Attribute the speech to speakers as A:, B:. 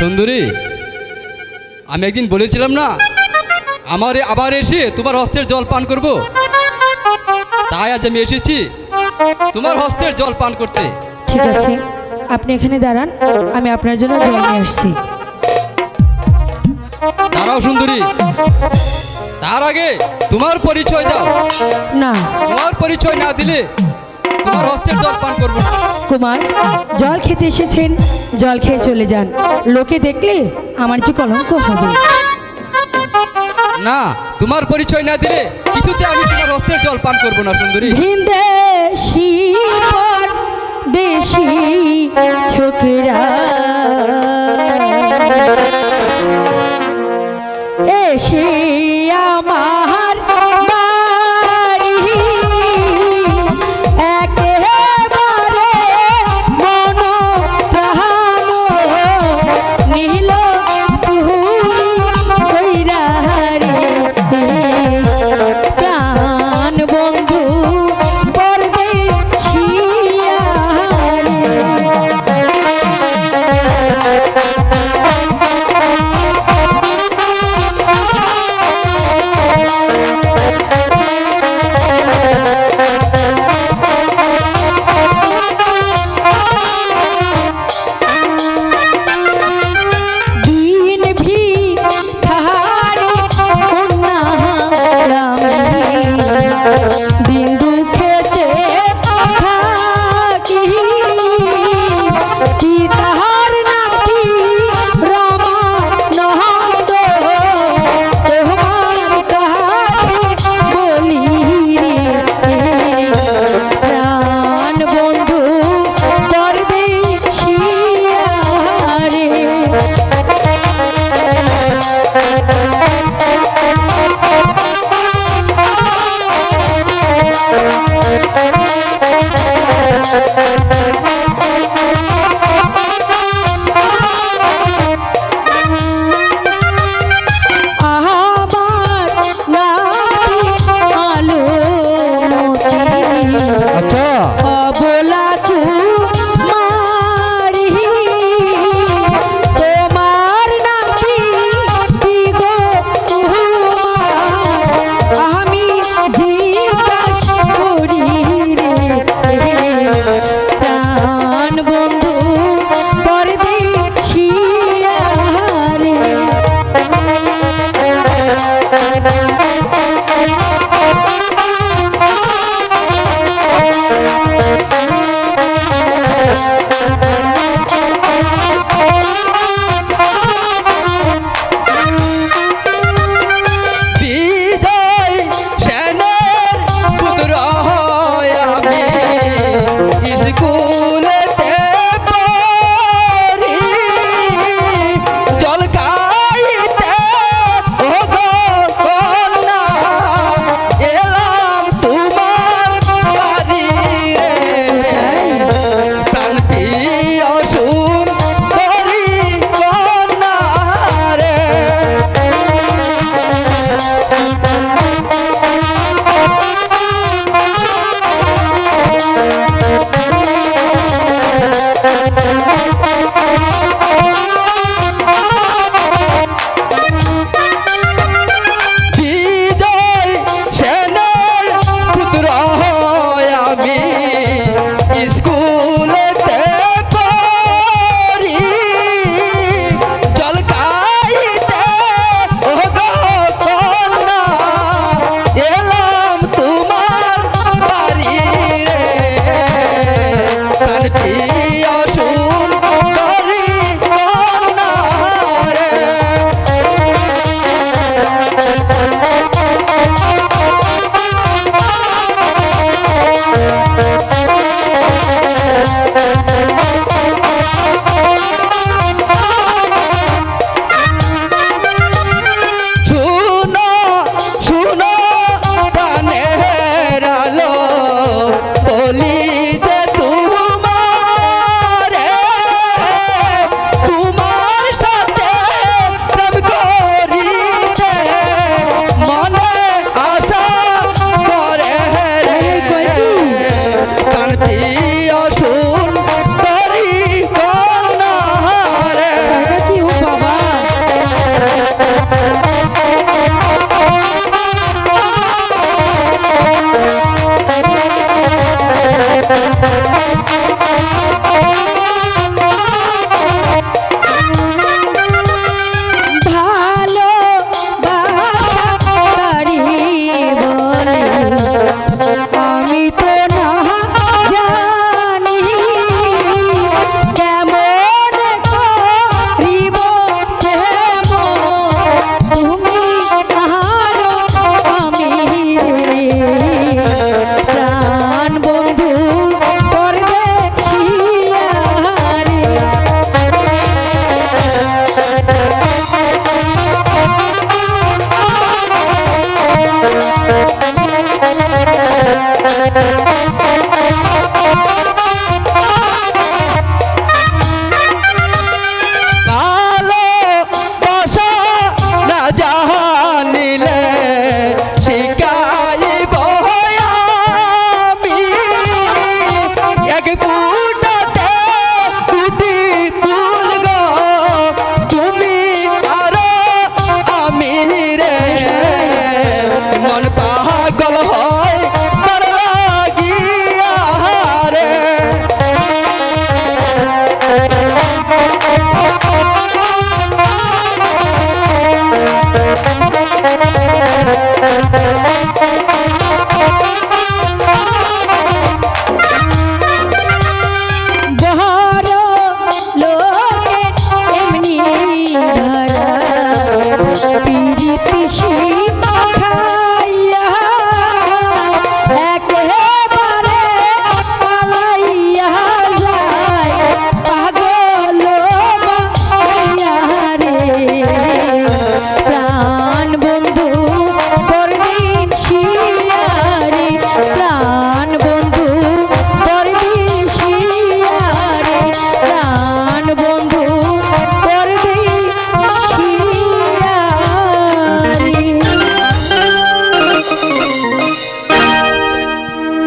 A: সুন্দরী আমি একদিন বলেছিলাম না আমার আবার এসে তোমার হস্তের জল পান করব? তাই আজ আমি এসেছি তোমার হস্তের জল পান করতে।
B: ঠিক আছে আপনি এখানে দাঁড়ান আমি আপনার জন্য জল নিয়ে আসছি।
A: দাঁড়াও সুন্দরী তার আগে তোমার পরিচয় দাও।
B: না।
A: তোমার পরিচয় না দিলে তোমার হস্তের জল পান করব
B: কুমার জল খেতে এসেছেন জল খেয়ে চলে যান। লোকে দেখলে আমার যে কলঙ্ক হবে।
A: না তোমার পরিচয় না দিলে কিছুতে আমি তোমার হস্তের জল পান করব না সুন্দরী।
B: ভিনদেশি দেশি ছোকরা Thank you.